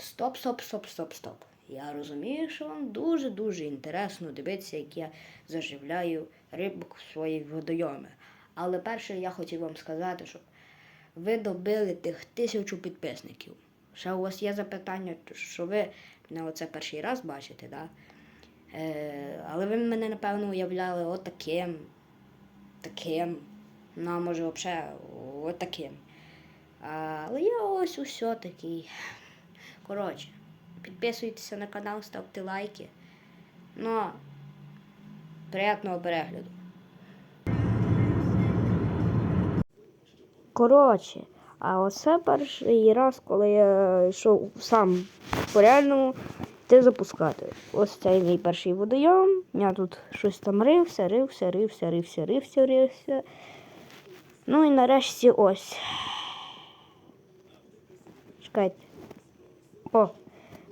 Стоп, стоп, стоп, стоп, стоп. Я розумію, що вам дуже-дуже інтересно дивитися, як я заживляю рибок в свої водойоми. Але перше я хотів вам сказати, щоб ви добили тих тисячу підписників. Ще у вас є запитання, що ви не оце перший раз бачите, да? Е, але ви мене, напевно, уявляли отаким, таким, ну, а може, взагалі, отаким. Але я ось усе такий. Коротше, підписуйтеся на канал, ставте лайки. Ну, приятного перегляду. Коротше, а оце перший раз, коли я йшов сам по реальному ти запускати. Ось цей мій перший водойом. Я тут щось там рився, рився, рився, рився, рився, рився. Ну і нарешті ось. Чекайте. О,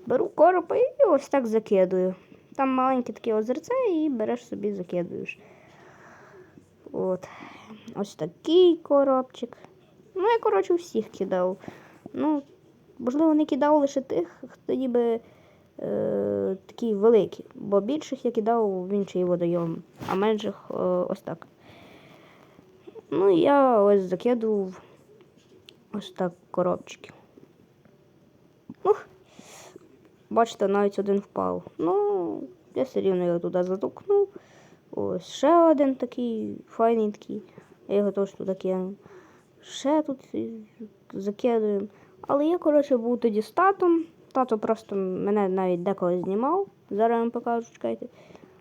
беру коропа і ось так закидую. Там маленьке таке озерце і береш собі закидуєш. От. Ось такий коробчик. Ну, я, коротше, всіх кидав. Ну, можливо, не кидав лише тих, хто ніби е, такі великі, бо більших я кидав в інший водойом, а менших е, ось так. Ну, я ось закидував ось так коробчики. Ух. Бачите, навіть один впав. Ну, я все рівно його туди затукнув. Ось ще один такий файний. Я його теж туди кинув. Ще тут і закидуємо. Але я, коротше, був тоді з татом. Тато просто мене навіть деколи знімав. Зараз я вам покажу, чекайте.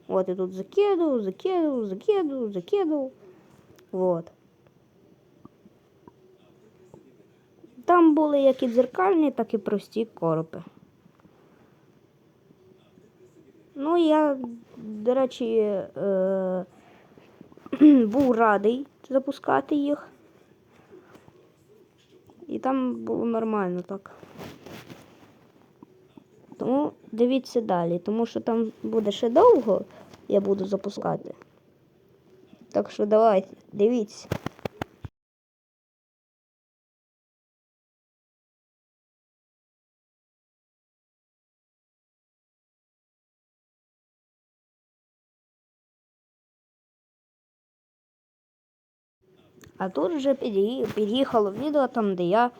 От я тут закидував, закидував, закидував, закидував. От. Там були як і дзеркальні, так і прості коропи. Ну, я, до речі, е- був радий запускати їх. І там було нормально так. Тому дивіться далі, тому що там буде ще довго, я буду запускати. Так що давайте, дивіться. А тут вже під'ї- під'їхало відео там, де я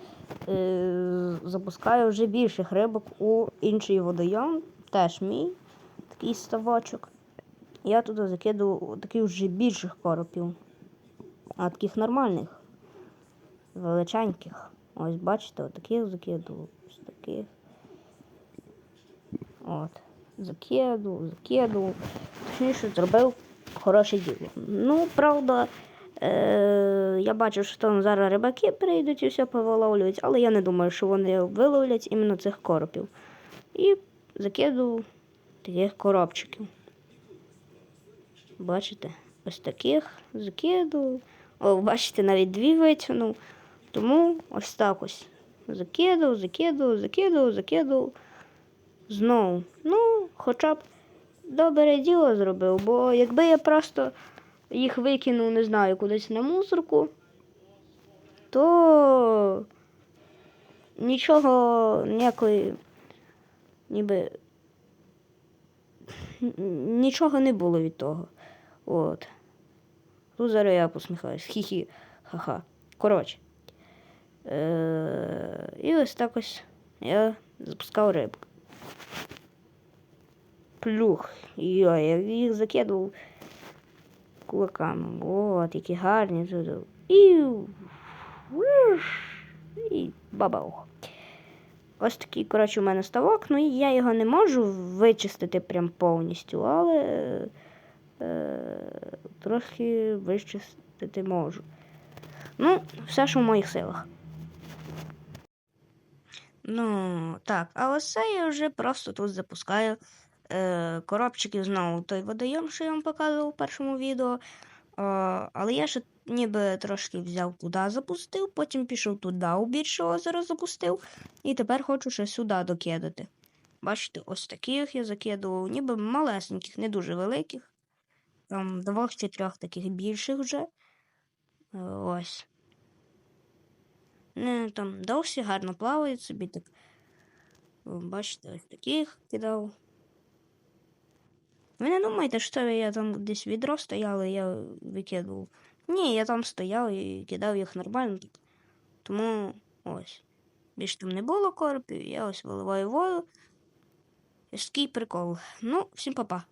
е, запускаю вже більших рибок у інший водойом, теж мій такий ставочок. Я туди закидував таких вже більших коропів, а таких нормальних, величеньких. Ось бачите, от таких закидував, ось таких. От. Закидував, закидував. Точніше, зробив хороше діло. Ну, правда, е- я бачу, що там зараз рибаки прийдуть і все повиловлюють, але я не думаю, що вони виловлять іменно цих коропів. І закидував таких коробчиків. Бачите, ось таких закидував. О, бачите, навіть дві витягнув. Тому ось так ось. Закидав, закидав, закидав, закидав. Знову. Ну, хоча б добре діло зробив, бо якби я просто їх викинув, не знаю, кудись на мусорку, то нічого ніякої, ніби нічого не було від того. От. Тут зараз я посміхаюсь. Хі-хі, ха-ха. Коротше. Е- і ось так ось я запускав рибку. Плюх. Йой, я їх закидував кулаками. От, які гарні. тут. І, і бабаух. Ось такий, коротше, у мене ставок. Ну, і я його не можу вичистити прям повністю, але е, трохи вичистити можу. Ну, все, що в моїх силах. Ну, так, а ось це я вже просто тут запускаю е, коробчиків знову той водойом, що я вам показував в першому відео. Е, але я ще ніби трошки взяв туди, запустив, потім пішов туди у більше озеро запустив, і тепер хочу ще сюди докидати. Бачите, ось таких я закидував, ніби малесеньких, не дуже великих. Там двох чи трьох таких більших вже. Е, Ось. Не, там досі гарно плавають собі так. Бачите, ось таких кидав. Ви не думайте, що я там десь відро стояло, і я викидував. Ні, я там стояв і кидав їх нормально. Тому ось. Більш там не було корпів, я ось виливаю воду. Ось такий прикол. Ну, всім па-па.